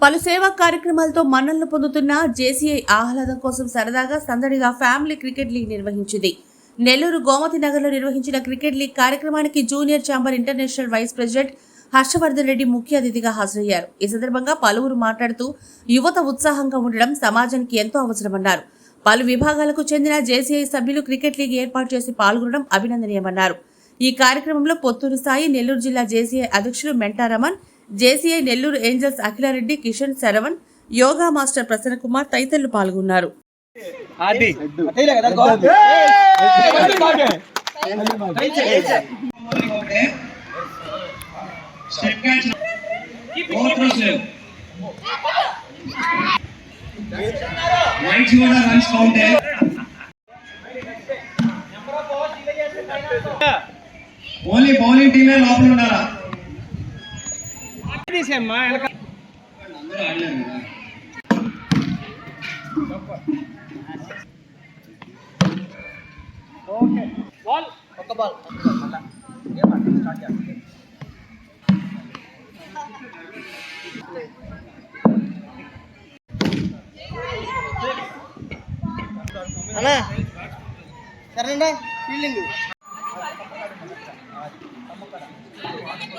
పలు సేవా కార్యక్రమాలతో మన్నలను పొందుతున్న జేసీఐ ఆహ్లాదం కోసం సరదాగా సందడిగా ఫ్యామిలీ క్రికెట్ లీగ్ నిర్వహించింది. నెల్లూరు గోమతి నగర్లో నిర్వహించిన క్రికెట్ లీగ్ కార్యక్రమానికి junior chamber international vice president Harshavardhan Reddy ముఖ్య అతిథిగా హాజరయ్యారు. ఈ సందర్భంగా పలువురు మాట్లాడుతూ యువత ఉత్సాహంగా ఉండడం సమాజానికి ఎంతో అవసరమన్నారు. పలు విభాగాలకు చెందిన జేసీఐ సభ్యులు క్రికెట్ లీగ్ ఏర్పాటు చేసి పాల్గొనడం అభినందనీయమన్నారు. ఈ కార్యక్రమంలో పొత్తూరు సాయి నెల్లూరు జిల్లా జేసీఐ అధ్యక్షులు మెంటారమన్ JCI Nellore Angels Akhila Reddy Kishan Sharavan yoga master Prasanna Kumar తదితరులు పాల్గొన్నారు. White Yoda runs. Only bowling టీమే లోపల ఉండాలా తీసేమ్మా వెనక. అందరూ ఆడలేరు అన్నా సరేనా? Fielding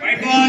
white ball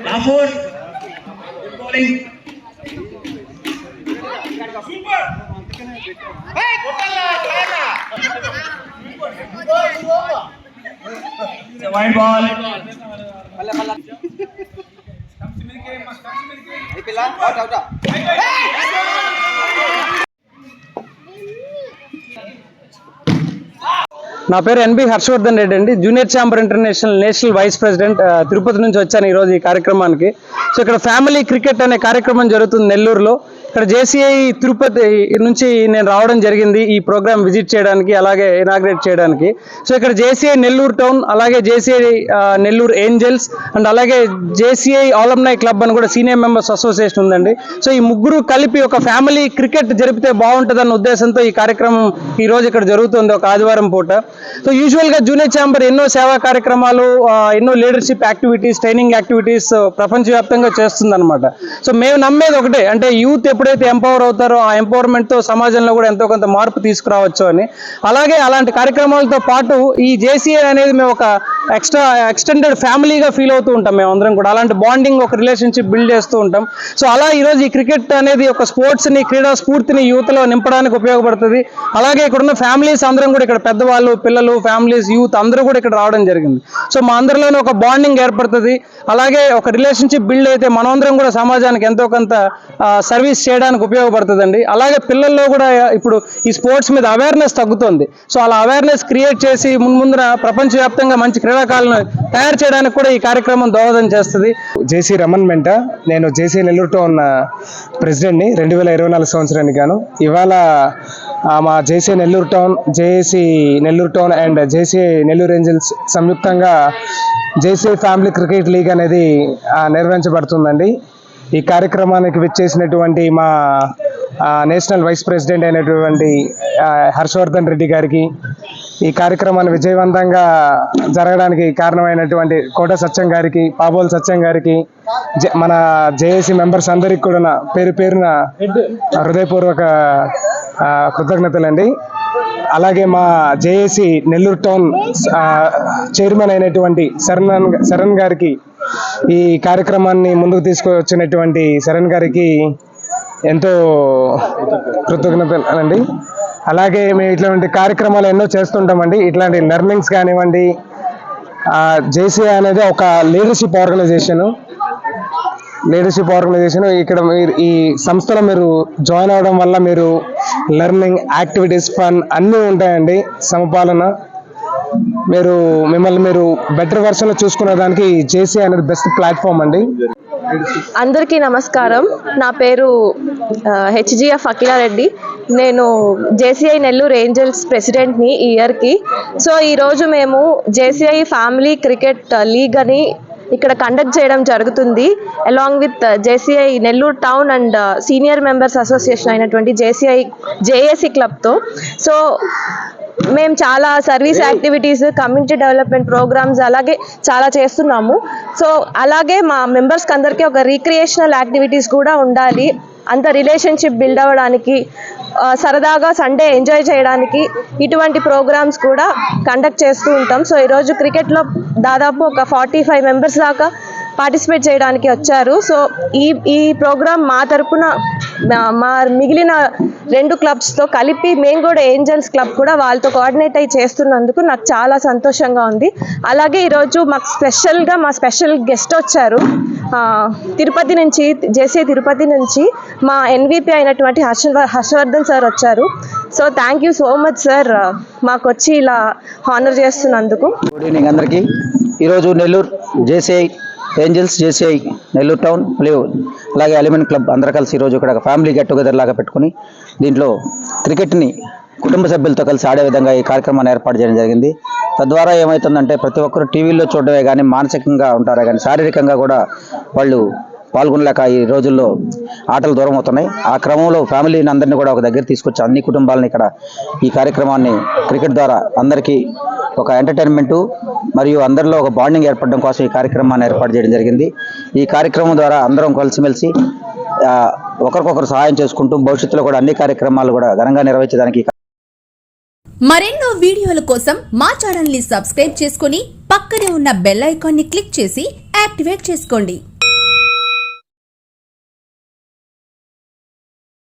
Rahul. Good bowling. It's a wide ball. మళ్ళా మళ్ళా ఈ పిల్ల అవుట్ అవుట్ నా పేరు ఎన్బి హర్షవర్ధన్ రెడ్డి అండి. Junior chamber international national vice president Tirupati నుంచి వచ్చాను ఈరోజు ఈ కార్యక్రమానికి. సో ఇక్కడ ఫ్యామిలీ క్రికెట్ అనే కార్యక్రమం జరుగుతుంది నెల్లూరులో. ఇక్కడ జేసీఐ తిరుపతి నుంచి నేను రావడం జరిగింది ఈ ప్రోగ్రామ్ విజిట్ చేయడానికి అలాగే ఇనాగ్రేట్ చేయడానికి. సో ఇక్కడ జేసీఐ నెల్లూరు టౌన్ అలాగే జేసీఐ నెల్లూరు ఏంజల్స్ అండ్ అలాగే జేసీఐ ఆలమ్నై క్లబ్ అని కూడా సీనియర్ మెంబర్స్ అసోసియేషన్ ఉందండి. సో ఈ ముగ్గురు కలిపి ఒక ఫ్యామిలీ క్రికెట్ జరిపితే బాగుంటుందన్న ఉద్దేశంతో ఈ కార్యక్రమం ఈ రోజు ఇక్కడ జరుగుతుంది ఒక ఆదివారం పూట. సో యూజువల్గా జూనియర్ ఛాంబర్ ఎన్నో సేవా కార్యక్రమాలు ఎన్నో లీడర్షిప్ యాక్టివిటీస్ ట్రైనింగ్ యాక్టివిటీస్ ప్రపంచవ్యాప్తంగా చేస్తుంది అనమాట సో మేము నమ్మేది ఒకటే అంటే యూత్ ఎప్పుడైతే ఎంపవర్ అవుతారో ఆ ఎంపవర్మెంట్తో సమాజంలో కూడా ఎంతో కొంత మార్పు తీసుకురావచ్చు అని. అలాగే అలాంటి కార్యక్రమాలతో పాటు ఈ జేసీఏ అనేది మేము ఒక ఎక్స్ట్రా ఎక్స్టెండెడ్ ఫ్యామిలీగా ఫీల్ అవుతూ ఉంటాం మేము అందరం కూడా. అలాంటి బాండింగ్ ఒక రిలేషన్షిప్ బిల్డ్ చేస్తూ ఉంటాం. సో అలా ఈరోజు ఈ క్రికెట్ అనేది ఒక స్పోర్ట్స్ని క్రీడా స్ఫూర్తిని యూత్లో నింపడానికి ఉపయోగపడుతుంది. అలాగే ఇక్కడ ఉన్న ఫ్యామిలీస్ అందరం కూడా ఇక్కడ పెద్దవాళ్ళు పిల్లలు ఫ్యామిలీస్ యూత్ అందరూ కూడా ఇక్కడ రావడం జరిగింది. సో మా అందరిలోనే ఒక బాండింగ్ ఏర్పడుతుంది. అలాగే ఒక రిలేషన్షిప్ బిల్డ్ అయితే మనమందరం కూడా సమాజానికి ఎంతో కొంత సర్వీస్ చేయడానికి ఉపయోగపడుతుందండి. అలాగే పిల్లల్లో కూడా ఇప్పుడు ఈ స్పోర్ట్స్ మీద అవేర్నెస్ తగ్గుతుంది. సో అలా అవేర్నెస్ క్రియేట్ చేసి ముందు ముందున ప్రపంచవ్యాప్తంగా మంచి క్రీడా తయారు చేయడానికి కూడా ఈ కార్యక్రమం దోహదం చేస్తుంది. జేసీ రమన్ మెంట నేను జేసీ నెల్లూరు టౌన్ ప్రెసిడెంట్ని రెండు వేల ఇరవై నాలుగు సంవత్సరానికి గాను. ఇవాళ మా JC Nellore town JAC Nellore town and JC Nellore Angels సంయుక్తంగా జేసీ ఫ్యామిలీ క్రికెట్ లీగ్ అనేది నిర్వహించబడుతుందండి. ఈ కార్యక్రమానికి విచ్చేసినటువంటి మా నేషనల్ వైస్ ప్రెసిడెంట్ అయినటువంటి హర్షవర్ధన్ రెడ్డి గారికి ఈ కార్యక్రమాన్ని విజయవంతంగా జరగడానికి కారణమైనటువంటి కోట సత్యం గారికి పాబోల్ సత్యం గారికి మన జేఏసీ మెంబర్స్ అందరికి కూడా పేరు పేరున హృదయపూర్వక కృతజ్ఞతలండి. అలాగే మా జేఏసీ నెల్లూరు టౌన్ చైర్మన్ అయినటువంటి శరణ్ శరణ్ గారికి ఈ కార్యక్రమాన్ని ముందుకు తీసుకొచ్చినటువంటి శరణ్ గారికి ఎంతో కృతజ్ఞతలు అండి అలాగే మేము ఇట్లాంటి కార్యక్రమాలు ఎన్నో చేస్తుంటామండి. ఇట్లాంటి లెర్నింగ్స్ కానివ్వండి జేసీ అనేది ఒక లీడర్షిప్ ఆర్గనైజేషన్ లీడర్షిప్ ఆర్గనైజేషన్ ఇక్కడ మీరు ఈ సంస్థలో మీరు జాయిన్ అవ్వడం వల్ల మీరు లెర్నింగ్ యాక్టివిటీస్ ఫన్ అన్నీ ఉంటాయండి. సమపాలన. మీరు మిమ్మల్ని మీరు బెటర్ వర్షన్లో చూసుకునే దానికి జేసీ అనేది బెస్ట్ ప్లాట్ఫామ్ అండి. అందరికీ నమస్కారం. నా పేరు హెచ్జిఎఫ్ అఖిలారెడ్డి నేను జేసీఐ నెల్లూరు ఏంజల్స్ ప్రెసిడెంట్ని ఈ ఇయర్కి. సో ఈరోజు మేము జేసీఐ ఫ్యామిలీ క్రికెట్ లీగ్ అని ఇక్కడ కండక్ట్ చేయడం జరుగుతుంది. Along with JCI Nellore town and senior members association అయినటువంటి జేసీఐ జేఏసీ క్లబ్తో. సో మేము చాలా service activities community development programs అలాగే చాలా చేస్తున్నాము. సో అలాగే మా మెంబర్స్కి అందరికీ ఒక రీక్రియేషనల్ యాక్టివిటీస్ కూడా ఉండాలి. అంత రిలేషన్షిప్ బిల్డ్ అవ్వడానికి సరదాగా సండే ఎంజాయ్ చేయడానికి ఇటువంటి ప్రోగ్రామ్స్ కూడా కండక్ట్ చేస్తూ ఉంటాం. సో ఈరోజు క్రికెట్లో దాదాపు ఒక ఫార్టీ ఫైవ్ మెంబర్స్ దాకా పార్టిసిపేట్ చేయడానికి వచ్చారు. సో ఈ ఈ ప్రోగ్రామ్ మా తరపున మా- మిగిలిన రెండు క్లబ్స్తో కలిపి మేము కూడా ఏంజల్స్ క్లబ్ కూడా వాళ్ళతో కోఆర్డినేట్ అయ్యి చేస్తున్నందుకు నాకు చాలా సంతోషంగా ఉంది. అలాగే ఈరోజు మాకు స్పెషల్గా మా స్పెషల్ గెస్ట్ వచ్చారు. తిరుపతి నుంచి జేసీ తిరుపతి నుంచి మా ఎన్విపి అయినటువంటి హర్ష హర్షవర్ధన్ సార్ వచ్చారు. So thank you so much sir మాకు వచ్చి ఇలా హానర్ చేస్తున్నందుకు. గుడ్ ఈవినింగ్ అందరికీ. ఈరోజు Nellore JC Angels JCI Nellore town మరియు అలాగే అలిమెన్ క్లబ్ అందరూ కలిసి ఈరోజు ఇక్కడ ఫ్యామిలీ గెట్ టుగెదర్ లాగా పెట్టుకుని దీంట్లో క్రికెట్ని కుటుంబ సభ్యులతో కలిసి ఆడే విధంగా ఈ కార్యక్రమాన్ని ఏర్పాటు చేయడం జరిగింది. తద్వారా ఏమవుతుందంటే ప్రతి ఒక్కరు టీవీల్లో చూడడమే కానీ మానసికంగా ఉంటారే కానీ శారీరకంగా కూడా వాళ్ళు పాల్గొనలేక ఈ రోజుల్లో ఆటలు దూరం అవుతున్నాయి. ఆ క్రమంలో ఫ్యామిలీని అందరినీ కూడా ఒక దగ్గర తీసుకొచ్చి అన్ని కుటుంబాలని ఇక్కడ ఈ కార్యక్రమాన్ని క్రికెట్ ద్వారా అందరికీ ఒక ఎంటర్టైన్మెంటు మరియు అందరిలో ఒక బాండింగ్ ఏర్పడడం కోసం ఈ కార్యక్రమాన్ని ఏర్పాటు చేయడం జరిగింది. ఈ కార్యక్రమం ద్వారా అందరం కలిసిమెలిసి ఒకరికొకరు సహాయం చేసుకుంటూ భవిష్యత్తులో కూడా అన్ని కార్యక్రమాలు కూడా ఘనంగా నిర్వహించడానికి మరెన్నో వీడియోల కోసం మా ఛానల్ని సబ్స్క్రైబ్ చేసుకుని పక్కనే ఉన్న బెల్ ఐకాన్ని క్లిక్ చేసి యాక్టివేట్ చేసుకోండి.